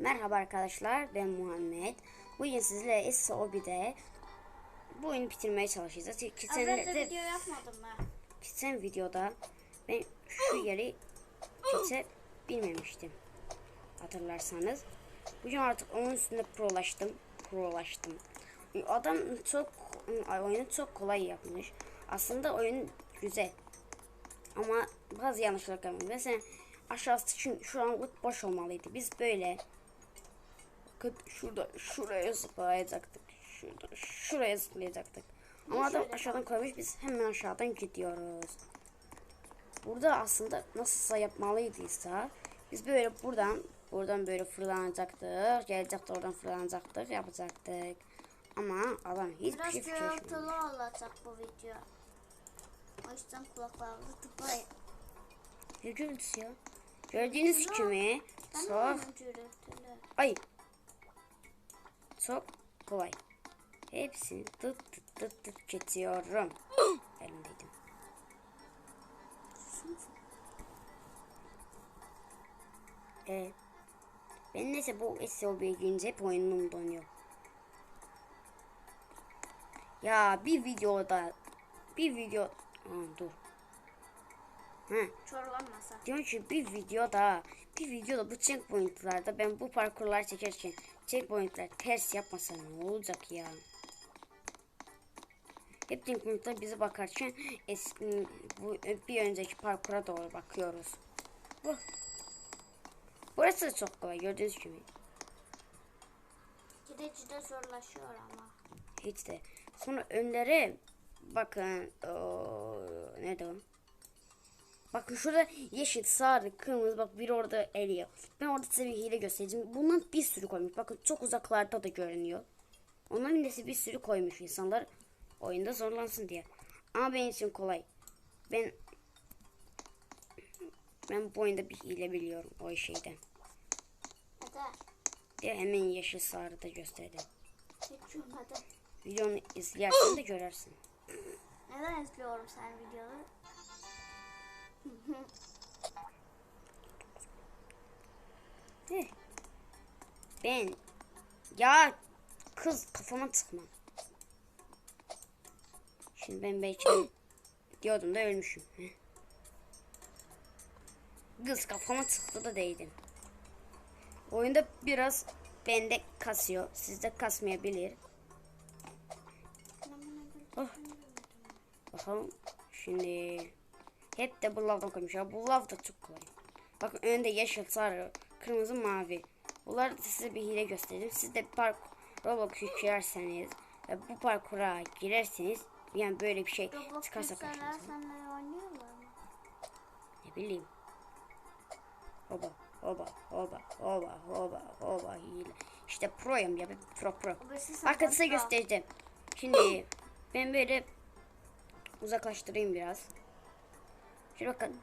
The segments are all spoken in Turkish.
Merhaba arkadaşlar ben Muhammed. Bugün sizlerle SOB'de bu oyunu bitirmeye çalışacağız. Geçen, de, video yapmadım mı? geçen videoda ben şu yeri geçebilmemiştim. Hatırlarsanız. Bugün artık onun üstünde prolaştım. Prolaştım. Adam çok oyunu çok kolay yapmış. Aslında oyun güzel. Ama bazı yanlışlar var. Mesela aşağısı için şu anlık boş olmalıydı. Biz böyle bakıp şurada şuraya zıplayacaktık. Şurada şuraya zıplayacaktık. Ama adam aşağıdan koymuş biz hemen aşağıdan gidiyoruz. Burada aslında nasılsa yapmalıydıysa biz böyle buradan buradan böyle fırlanacaktık. Gelecekti oradan fırlanacaktık yapacaktık. Ama adam hiçbir Biraz şey fikir etmedi. gürültülü olacak bu video. O yüzden kulaklarınızı tıklayın. Ne gürültüsü ya? Gördüğünüz gibi gürültülü. ay çok kolay. Hepsini tıt tıt tıt tıt geçiyorum. Elimdeydim. Evet. Ben neyse bu SOB'ye girince hep oyunum donuyor. Ya bir videoda bir video Aa, dur. Ha, Çorlanmasa. Diyorum ki bir videoda bir videoda bu checkpointlarda ben bu parkurlar çekerken checkpointler ters yapmasa ne olacak ya? Hep checkpointler bize bakarken eski bu bir önceki parkura doğru bakıyoruz. Bu. Burası da çok kolay gördüğünüz gibi. Gide gide zorlaşıyor ama. Hiç de. Sonra önlere bakın ne o? Bakın şurada yeşil, sarı, kırmızı bak bir orada eriyor. Ben orada size bir hile göstereceğim. Bundan bir sürü koymuş. Bakın çok uzaklarda da görünüyor. Onların birisi bir sürü koymuş insanlar oyunda zorlansın diye. Ama benim için kolay. Ben ben bu oyunda bir hile biliyorum o şeyden. Diye hemen yeşil sarı da gösterdim. Videonu izlersen de görürsün. Neden izliyorum sen videoları? Ben ya kız kafama tıkma. Şimdi ben belki diyordum da ölmüşüm. Kız kafama tıktı da değdim. Oyunda biraz bende kasıyor. Sizde kasmayabilir. Oh. Bakalım. Şimdi hep de bu lavdan koymuş. Ya bu lav da çok kolay. Bakın önde yeşil, sarı, kırmızı, mavi. Bunlar da size bir hile göstereyim. Siz de park Roblox yüklerseniz ve bu parkura girerseniz yani böyle bir şey Roblox çıkarsa karşınıza. Ne bileyim. Hoba, hoba, hoba, hoba, hoba, hoba hile. İşte proyum ya ben pro pro. Bakın size göstereceğim. Şimdi ben böyle uzaklaştırayım biraz. Şöyle bakın.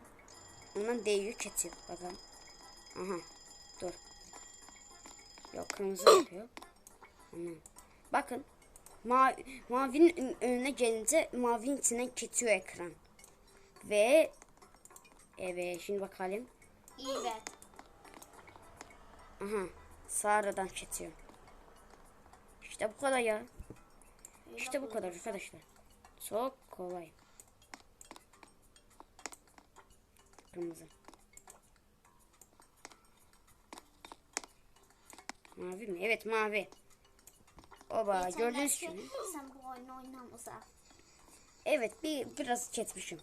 Ondan değiyor keçi. Bakın. Aha. Dur. Yok kırmızı yapıyor. Aman. Bakın. Mavi, mavinin ön- önüne gelince mavinin içinden geçiyor ekran. Ve evet şimdi bakalım. Evet. Aha. Sarıdan geçiyor. İşte bu kadar ya. İşte bu kadar arkadaşlar. Çok kolay. Kırmızı. Mavi mi? Evet mavi. Oba Geçen derste gibi. Sen bu oyunu oynamasa. Evet bir biraz çetmişim.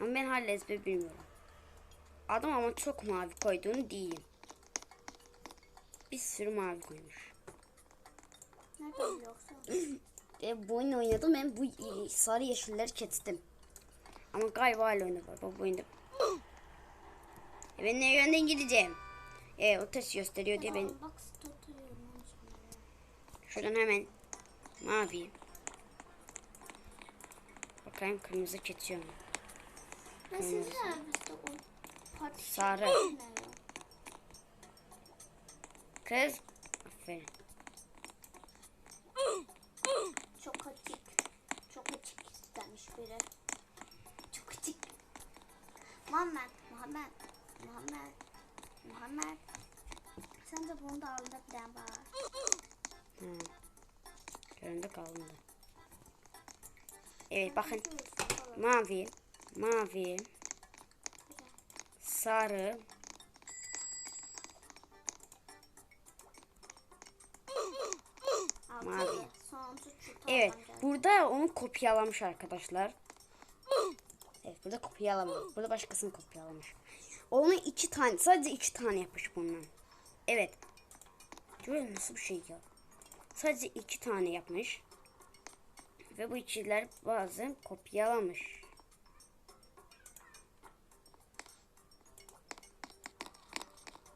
Ama ben hala ezber bilmiyorum. Adam ama çok mavi koyduğunu diyeyim. Bir sürü mavi koymuş. Nereden biliyorsun? E, bu oyunu oynadım ben bu sarı yeşilleri kestim. Ama galiba hala oyunda var. Bu oyunda. E, ben ne yönden gideceğim? E, o test gösteriyor diye ben şuradan hemen mavi. Bakayım kırmızı kesiyor mu? Ne parti Sarı. ne? Kız. Aferin. Çok açık. Çok açık istemiş biri. Çok açık. Muhammed, Muhammed. Sen Sence bunun da altında bir tane var. Ha. Göründü kalındı. Evet bakın. Mavi, mavi, sarı, Mavi. Evet, burada onu kopyalamış arkadaşlar. Evet, burada kopyalamamış. Burada başkasını kopyalamış. Onu iki tane, sadece iki tane yapmış bundan. Evet. Görüyor nasıl bir şey ya? Sadece iki tane yapmış. Ve bu ikiler bazen kopyalamış.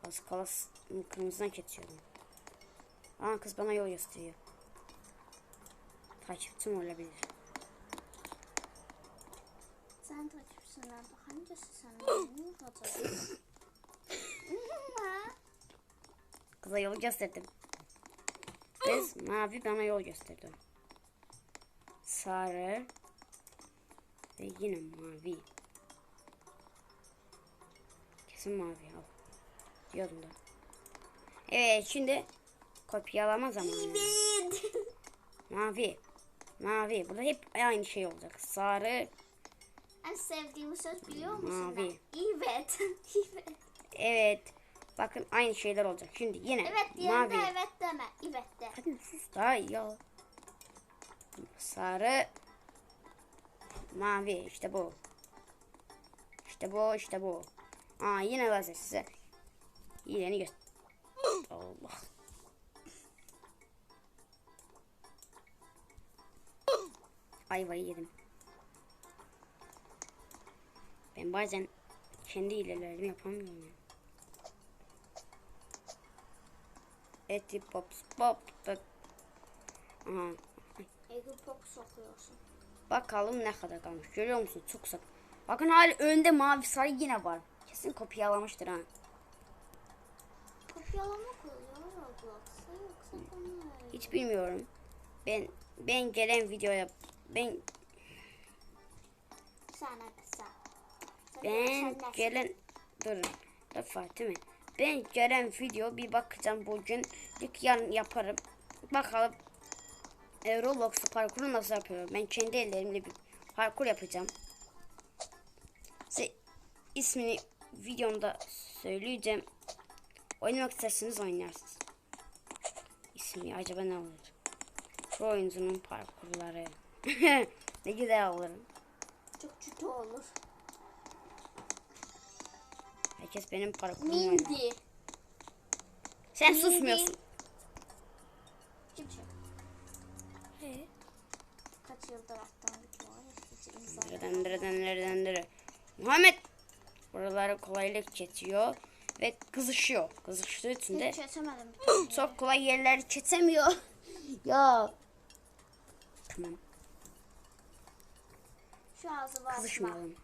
Az kala s- kırmızıdan kesiyorum. Aa kız bana yol gösteriyor. Takipçim olabilir. Sen takipsin lan. Hangisi? Kıza yol gösterdim. Kız mavi bana yol gösterdi. Sarı ve yine mavi. Kesin mavi al. Diyordum da. Evet şimdi kopyalama zamanı. Mavi. Mavi. Burada hep aynı şey olacak. Sarı. En sevdiğim söz biliyor musun? Mavi. Evet. evet. Evet. Bakın aynı şeyler olacak. Şimdi yine Evet mavi. evet deme. Evet de. Hadi sus daha ya. Sarı. Mavi işte bu. İşte bu işte bu. Aa yine lazer size. Yine göster. Allah. Ayvayı yedim. Ben bazen kendi hilelerimi yapamıyorum. ya. Eti pops pop da. Aha. Ego pop sokuyorsun. Bakalım ne kadar kalmış. Görüyor musun? Çok sak. Bakın hala önde mavi sarı yine var. Kesin kopyalamıştır ha. Kopyalama koyuyor Roblox'a yoksa Hiç bilmiyorum. Ben ben gelen videoya ben ben gelen durun. Da Fatih mi? Ben gelen video bir bakacağım bugün. Yarın yaparım. Bakalım e, Roblox parkuru nasıl yapıyorum. Ben kendi ellerimle bir parkur yapacağım. Size ismini videomda söyleyeceğim. Oynamak isterseniz oynarsınız. İsmi acaba ne olur? Pro oyuncunun parkurları. ne güzel olur. Çok kötü olur. Herkes benim parkurumu oynar. Mindy. Sen Mindy. susmuyorsun. Kim şey? Kaç yıldır video var. Hiç insan. Nereden nereden nereden nereden. Muhammed buraları kolaylık geçiyor ve kızışıyor. Kızıştığı için de çok kolay yerleri kesemiyor. ya. Tamam Şu ağzı var. kızışmayalım.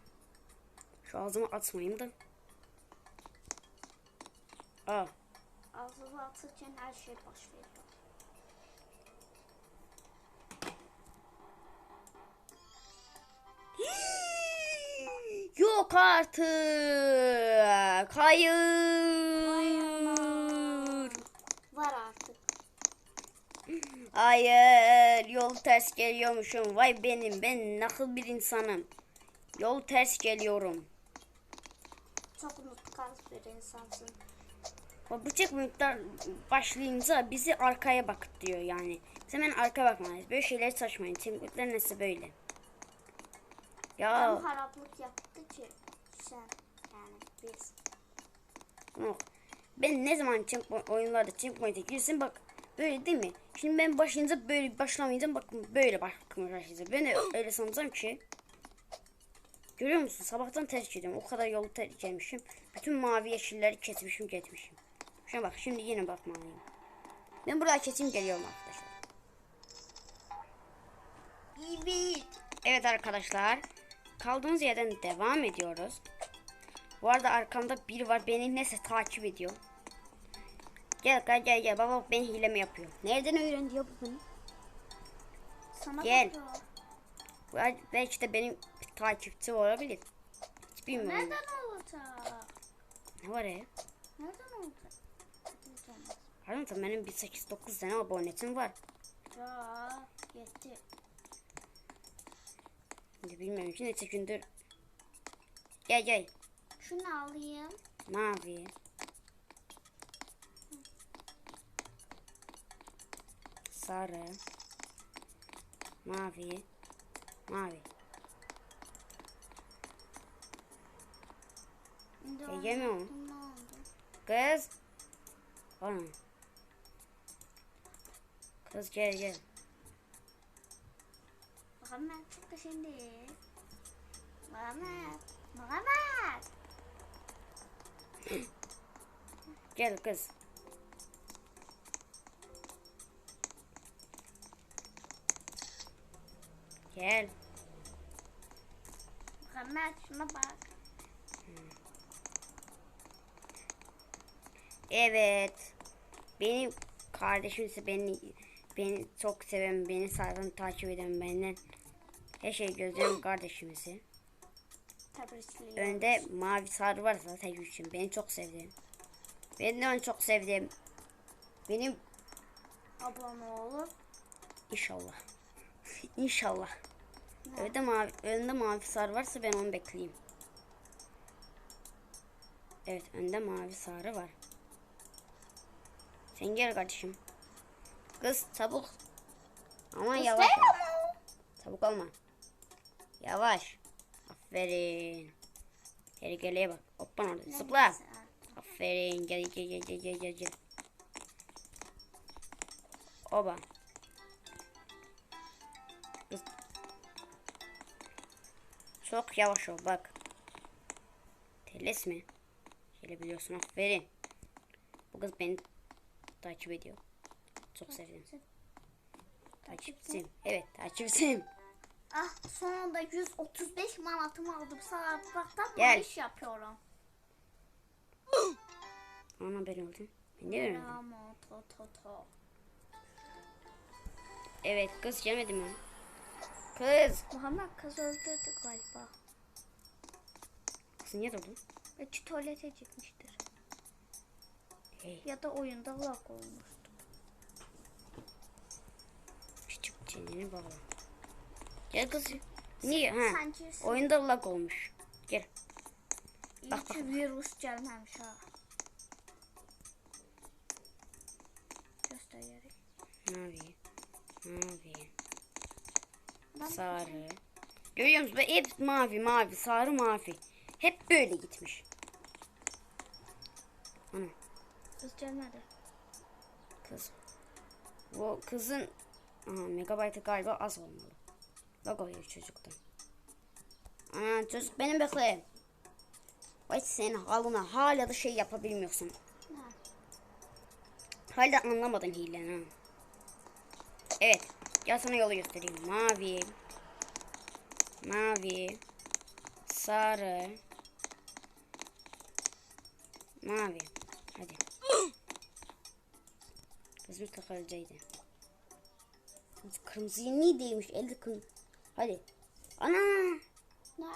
Şu ağzımı atmayayım da. Aa, Ağzı atırken her şey boş veriyor. Yok artık. Hayır. Var artık. Hayır. Yol ters geliyormuşum. Vay benim. Ben nakıl bir insanım. Yol ters geliyorum. Çok unutkan bir insansın. Bıçak miktar başlayınca bizi arkaya bak diyor yani. Biz hemen arkaya bakmalıyız. Böyle şeyleri saçmayın. Temizlikler nasıl böyle? Ya Hem haraplık yaptı ki sen yani biz. yok. Ben ne zaman checkpoint oyunlarda checkpoint'e girsin bak böyle değil mi? Şimdi ben başlayınca böyle başlamayınca bakın böyle bakmaya başlayacağım. Ben öyle sanacağım ki. Görüyor musun? Sabahtan ters gidiyorum. O kadar yolu ters gelmişim. Bütün mavi yeşilleri kesmişim geçmişim. Şuna bak şimdi yine bakmalıyım. Ben buraya kesim geliyorum arkadaşlar. Evet. Evet arkadaşlar. Kaldığımız yerden devam ediyoruz. Bu arada arkamda biri var. Beni neyse takip ediyor. Gel gel gel gel. Baba ben hile mi yapıyor? Nereden öğrendi ya bu bunu? Sana Gel. bakıyor. Belki de benim bir takipçi olabilir. Hiç bilmiyorum. Nereden olacak? Ne var ya? Harbiden benim bir 8-9 tane abonetim var. Ya yetti. Bilmiyorum ki neyse gündür. Gel gel. Şunu alayım. Mavi. Sarı. Mavi. Mavi. Yemiyor mu? Kız. Ana. Kız gel gel. Muhammed çık da şimdi. Muhammed. Muhammed. Gel kız. Gel. Muhammed şuna bak. Evet. Benim kardeşim ise beni beni çok seven, beni sayfanı takip eden benden her şey gözlerim kardeşimizi. Önde mavi sarı var zaten için beni çok sevdi. Ben de onu çok sevdim. Benim Abone olup inşallah. inşallah. Önde mavi, önde mavi sarı varsa ben onu bekleyeyim. Evet önde mavi sarı var. Sen gel kardeşim. Kız çabuk. Ama yavaş. ol. Çabuk olma. Yavaş. Aferin. Hergeleye bak. Hoppan orada. Zıpla. Aferin. Gel gel gel gel gel gel. gel. Oba. Kız. Çok yavaş ol bak. Teles mi? Şöyle biliyorsun aferin. Bu kız beni takip ediyor. Çok sevdim. Takipçim. Evet takipçim. Ah sonunda 135 manatımı aldım. Sana baktan Gel. iş yapıyorum. Ana ben oldum. Ben de. Ama to to to. Evet kız gelmedi mi? Kız. Muhammed kız öldürdü galiba. Kız niye durdu? Belki tuvalete gitmiştir. Hey. Ya da oyunda lag olmuştu. Çeneni bağla. Gel kız. Niye? Ha. Sence Oyunda lag olmuş. Gel. iyi bak, ki bak. virüs gelmemiş ha. Göstererek. Mavi. Mavi. Ben Sarı. Görüyor musun? Hep mavi mavi. Sarı mavi. Hep böyle gitmiş. Ana Kız gelmedi. kız. Bu kızın Aha, megabaytı galiba az olmalı. Lag oluyor çocukta. Ana çocuk benim bekle. Vay senin halına hala da şey yapabilmiyorsun. Hala anlamadın hileni ha. Evet. Gel sana yolu göstereyim. Mavi. Mavi. Sarı. Mavi. Hadi. Kızım takılacaydı. Kırmızıyı niye değmiş? Elde kırmızı. Hadi. Ana. Ne?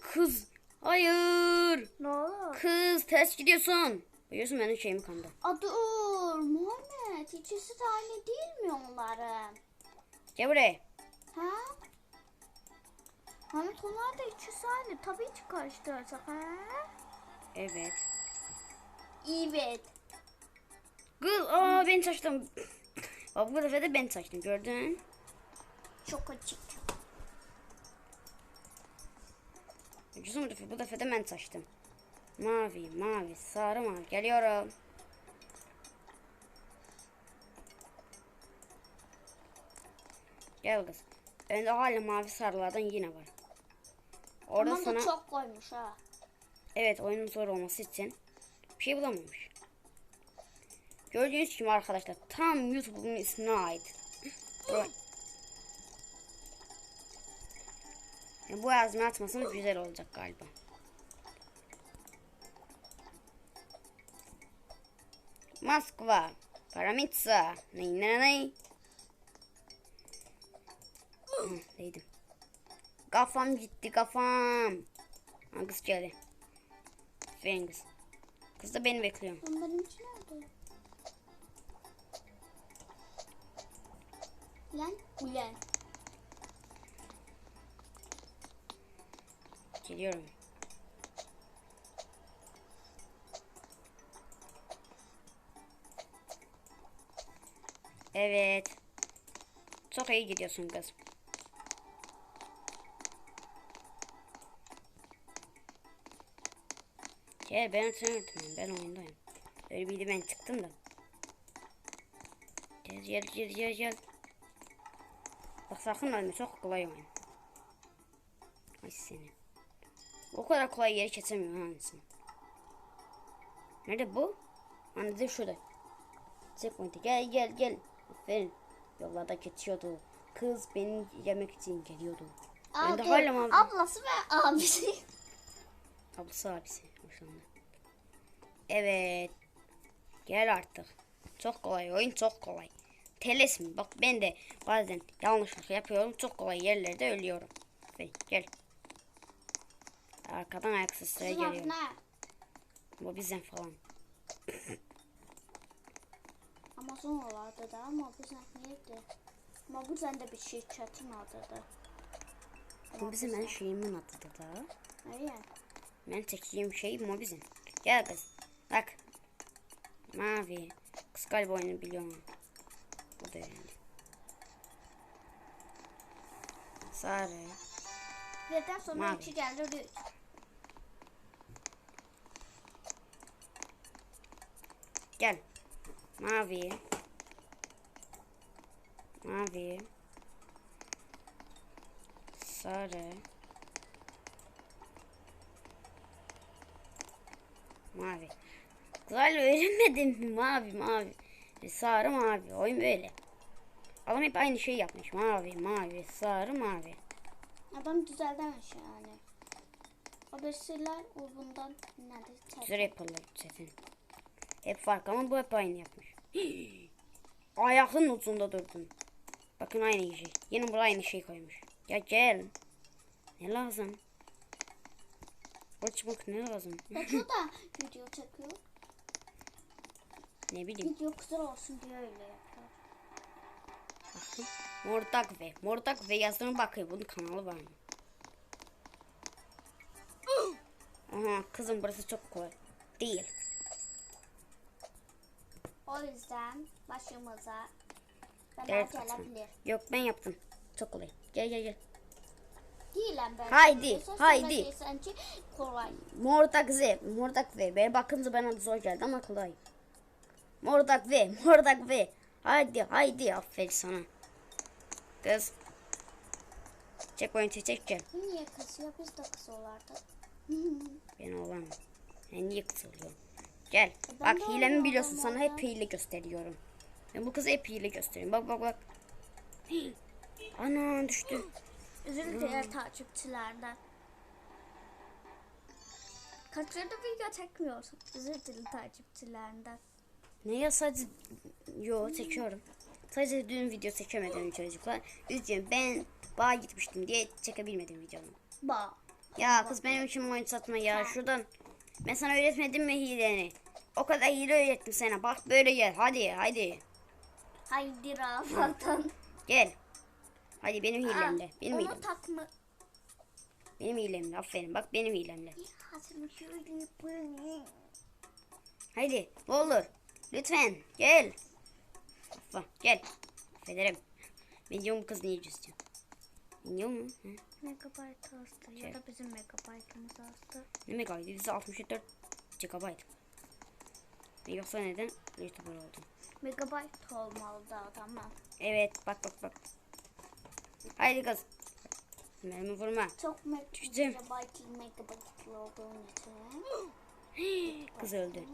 Kız. Hayır. Ne olur? Kız ters gidiyorsun. Biliyorsun benim şeyim kandı. A dur Muhammed ikisi aynı değil mi onların? Gel buraya. Ha? Muhammed onlar da ikisi aynı. Tabii ki karıştırırsak ha? Evet. Evet. Kız aa ben saçtım. Bak bu defa da ben saçtım gördün. Çok açık. Ucuzum bu bu defa da ben saçtım. Mavi mavi sarı mavi geliyorum. Gel kız. Önde hala mavi sarılardan yine var. Orada Tamam sana çok koymuş ha. evet oyunun zor olması için bir şey bulamamış. Gördüğünüz gibi arkadaşlar tam YouTube'un ismine ait. Bu- Ya bu yazmayı atmasam güzel olacak galiba. Moskva, Paramitsa, ney ney ney. Değdim. Kafam gitti kafam. Ha, geldi. Aferin kız. Da beni bekliyor. Lan benimki nerede? Lan ulan. Geliyorum. Evet. Çok iyi gidiyorsun kız. Gel ben seni öğretmenim. Ben oyundayım. Öyle bildi ben çıktım da. Gel gel gel gel gel. Bak sakın ölme çok kolay oyun. Ay seni. O kadar kolay yeri kesemiyor hangisini. Nerede bu? Anladım şurada. Checkpoint'e gel gel gel. Aferin. Yollarda geçiyordu. Kız beni yemek için geliyordu. Ben de Abi, hala mavi. Ablası ve abisi. Ablası abisi hoşlandı. Evet. Gel artık. Çok kolay oyun çok kolay. Teles mi? Bak ben de bazen yanlışlık yapıyorum. Çok kolay yerlerde ölüyorum. Aferin, gel. Arkadan Kızın adı geliyor. Bu bizden falan. Amazon olardı da ama bu neydi? Ama bu sende bir şey çetin adıdır. Bu bizim ben şeyimin adıdır da. Nereye? Ben çekeyim şey Mobizin. Gel kız. Bak. Mavi. Kız galiba oyunu biliyorum. Bu da öğrendi. Sarı. Birden sonra Mavi. iki gelir üç. Gel. Mavi. Mavi. Sarı. Mavi. Galiba öğrenmedim mi? Mavi mavi. Sarı mavi. Oyun böyle. Adam hep aynı şey yapmış. Mavi mavi sarı mavi. Adam düzeldemiş yani. O birisiler o bundan nerede? Güzel yapıyorlar zaten. Hep fark ama bu hep aynı yapmış. Ayakın ucunda durdun. Bakın aynı şey. Yine buraya aynı şey koymuş. Ya gel. Ne lazım? Bak ne lazım? Batu da video çekiyor. Ne bileyim. Video güzel olsun diye öyle yapıyor. Bakın. Mordak ve. Mordak ve yazdığına bakayım. Bunun kanalı var mı? Aha kızım burası çok kolay. Değil. O yüzden başımıza bela Evet. gelebilir. Yok ben yaptım. Çok kolay. Gel gel gel. Değilim ben. Haydi, haydi. sonra değilsen ki kolay. Mordak Z. Mordak V. Ben bakınca bana zor geldi ama kolay. Mordak V. Mordak V. Haydi haydi. Aferin sana. Kız. Çek oyun çek gel. Niye kızıyor? Biz de kız olardık. Ben olamam. Ben niye kız oluyorum? Gel. ben Bak hilemi biliyorsun sana hep hile gösteriyorum. Ben bu kıza hep hile gösteriyorum. Bak bak bak. Hii. Ana düştü. Özür dilerim takipçilerden. Kaç yıldır video çekmiyorsun? Özür dilerim takipçilerinden. Ne ya sadece yo çekiyorum. Sadece dün video çekemedim çocuklar. Üzgünüm ben bağa gitmiştim diye çekebilmedim videomu. Ba. Ya kız benim için oyun satma ya şuradan. Ben sana öğretmedim mi hileni? O kadar hile öğrettim sana. Bak böyle gel. Hadi hadi. Haydi Rafat'ın. Gel. Hadi benim hilemle. Benim Onu takma. Benim hilemle. Aferin. Bak benim hilemle. Hadi. Ne olur. Lütfen. Gel. Bak gel. Affederim. Milyon kız niye istiyor? Milyon mu? Hı? Megabayt astı ya da bizim megabaytımız astı. Ne megabaytı? Bizde 64 GB. Yoksa neden YouTuber oldum? Megabayt olmalı da adamlar. Evet bak bak bak. Haydi kız. Mermi vurma. Çok megabaytlı megabaytlı olduğun için. Kız öldü.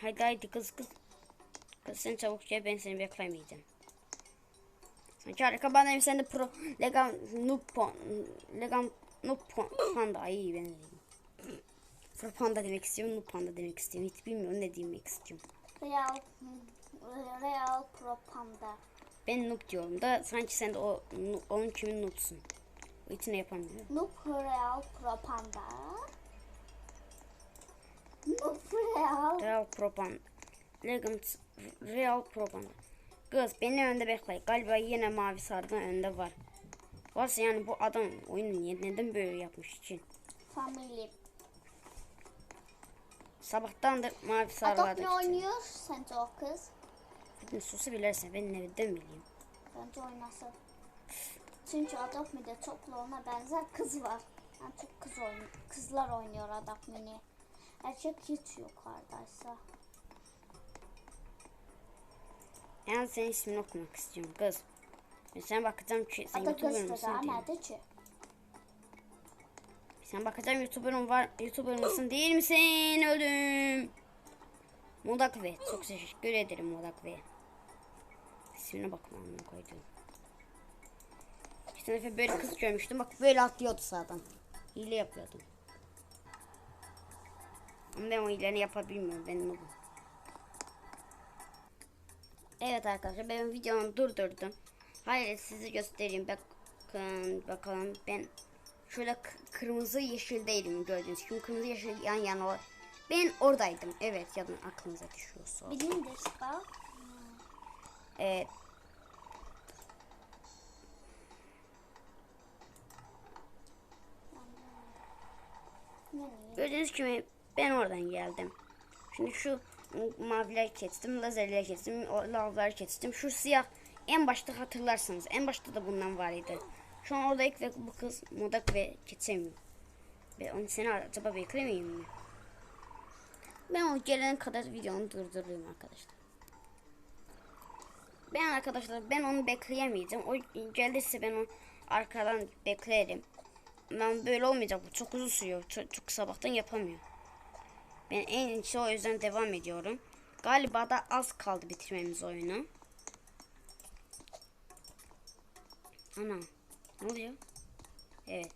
Haydi haydi kız kız. Kız sen çabuk gel ben seni beklemeyeceğim. Arka bana sen de pro legal noob pon legal noob pon panda ay ben. Pro panda demek istiyorum noob panda demek istiyorum. Hiç bilmiyorum ne demek istiyorum. Real, Real Propanda. Ben noob diyorum da sanki sen de o onun kimin noobsun. O için yapamıyorum. Noob Real Propanda. Noob Real. Real Propan. Legends Real Propan. Kız beni önde bekle. Galiba yine mavi sarıdan önde var. Varsa yani bu adam oyunu niye neden böyle yapmış için. Family. Sabahtandır mavi sarılarda. ne oynuyor sence o kız? Bütün susu bilirse ben nereden bileyim. Bence oynasın. Çünkü Adopt Me'de çok ona benzer kız var. Yani çok kız oynuyor. Kızlar oynuyor Adopt Me'ni. Erkek hiç yukarıdaysa. Yani senin ismini okumak istiyorum kız. Ben sana bakacağım ki sen YouTuber mısın diye. Sen bakacağım YouTuber'ın var, YouTuber mısın değil misin? Öldüm. Modak ve çok teşekkür ederim Modak ve. İsmine bakma amına koydum. İşte defa böyle kız görmüştüm. Bak böyle atlıyordu sağdan. Hile yapıyordum. Ama ben o hilerini yapabilmiyorum. Ben noobum. Evet arkadaşlar ben videomu durdurdum. Hayır sizi göstereyim. Bakın bakalım ben şöyle kırmızı yeşildeydim gördüğünüz gibi. Kırmızı yeşil yan yana var. Ben oradaydım. Evet ya da aklınıza düşüyorsa. Bilin de bak. Evet. Gördüğünüz gibi ben oradan geldim. Şimdi şu maviler kestim, lazerler kestim, lavlar kestim. Şu siyah en başta hatırlarsanız en başta da bundan var idi. Şu an oradayım ve bu kız modak ve kesemiyor. Ve onu seni acaba beklemeyeyim mi? Ben o gelene kadar videonu durduruyorum arkadaşlar. Ben arkadaşlar ben onu bekleyemeyeceğim. O gelirse ben onu arkadan beklerim. Ben böyle olmayacak. Bu çok uzun sürüyor. Çok, çok sabahtan yapamıyor. Ben en iyisi o yüzden devam ediyorum. Galiba da az kaldı bitirmemiz oyunu. Ana. Ne oluyor? Evet.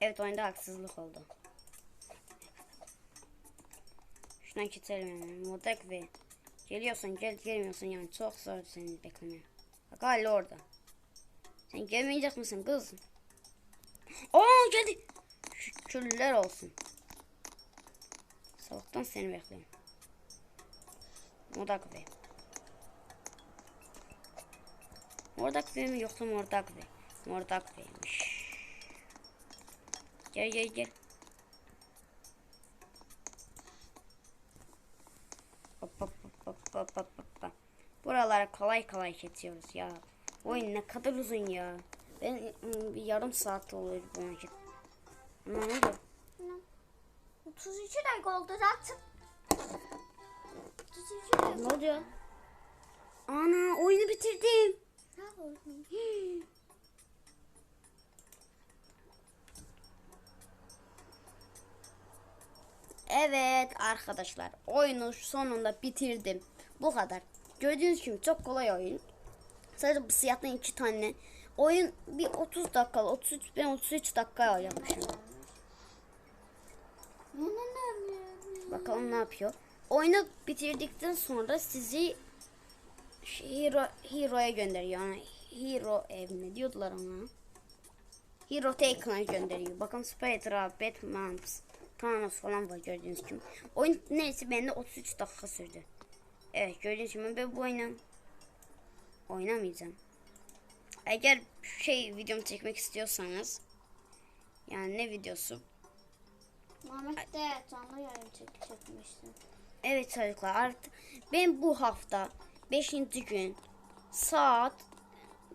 Evet oyunda haksızlık oldu. Keselim hemen. Modak ve geliyorsun gel gelmiyorsun yani çok zor seni beklemeye. Bak hala orada. Sen gelmeyecek misin kız? Aa geldi. Şükürler olsun. Sabahtan seni bekliyorum. Modak ve. Mordak ve mi yoksa mordak ve? Mordak ve'ymiş. Gel gel gel. Hop hop hop hop hop hop hop. Buralara kolay kolay geçiyoruz ya. Oyun ne kadar uzun ya. Ben ım, bir yarım saat oluyor bu oyun. Ne oldu? 32 dakika oldu zaten. 32 dakika. Ne oluyor? Ana oyunu bitirdim. Ne oldu? Evet arkadaşlar oyunu sonunda bitirdim. Bu kadar. Gördüğünüz gibi çok kolay oyun. Sadece bu siyahtan iki tane. Oyun bir 30 dakika, 33 ben 33 dakika yapmışım. Bakalım ne yapıyor. Oyunu bitirdikten sonra sizi Hero Hero'ya gönderiyor. Yani Hero ev ne diyordular ona? Hero Taken'a gönderiyor. Bakın Spider, Batman, Thanos falan var gördüğünüz gibi. Oyun neyse bende 33 dakika sürdü. Evet gördüğünüz gibi ben bu oyunu oynamayacağım. Eğer şey videomu çekmek istiyorsanız yani ne videosu Mehmet de canlı yayın çek çekmiştin. Evet çocuklar artık ben bu hafta 5. gün saat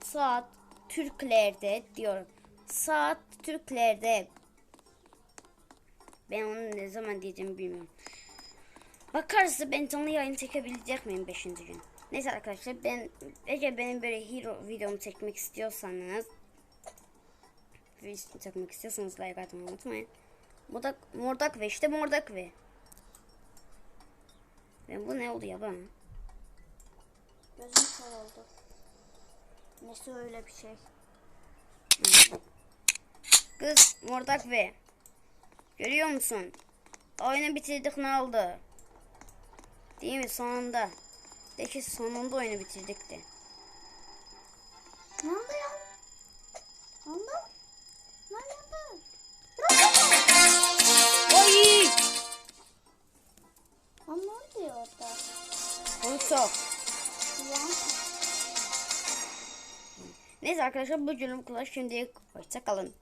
saat Türklerde diyorum. Saat Türklerde ben onu ne zaman diyeceğimi bilmiyorum. Bakarsa ben canlı yayın çekebilecek miyim 5. gün? Neyse arkadaşlar ben eğer benim böyle hero videomu çekmek istiyorsanız video çekmek istiyorsanız like atmayı unutmayın. Mordak, mordak ve işte mordak ve. Ben bu ne oldu ya bana? Gözüm kör oldu. Nesi öyle bir şey? Kız mordak ve. Görüyor musun? Oyunu bitirdik ne oldu? Değil mi sonunda? De ki sonunda oyunu bitirdik de. Ne oldu ya? Ne oldu? Onu sok. Neyse arkadaşlar bu cümle kadar şimdiye hoşçakalın.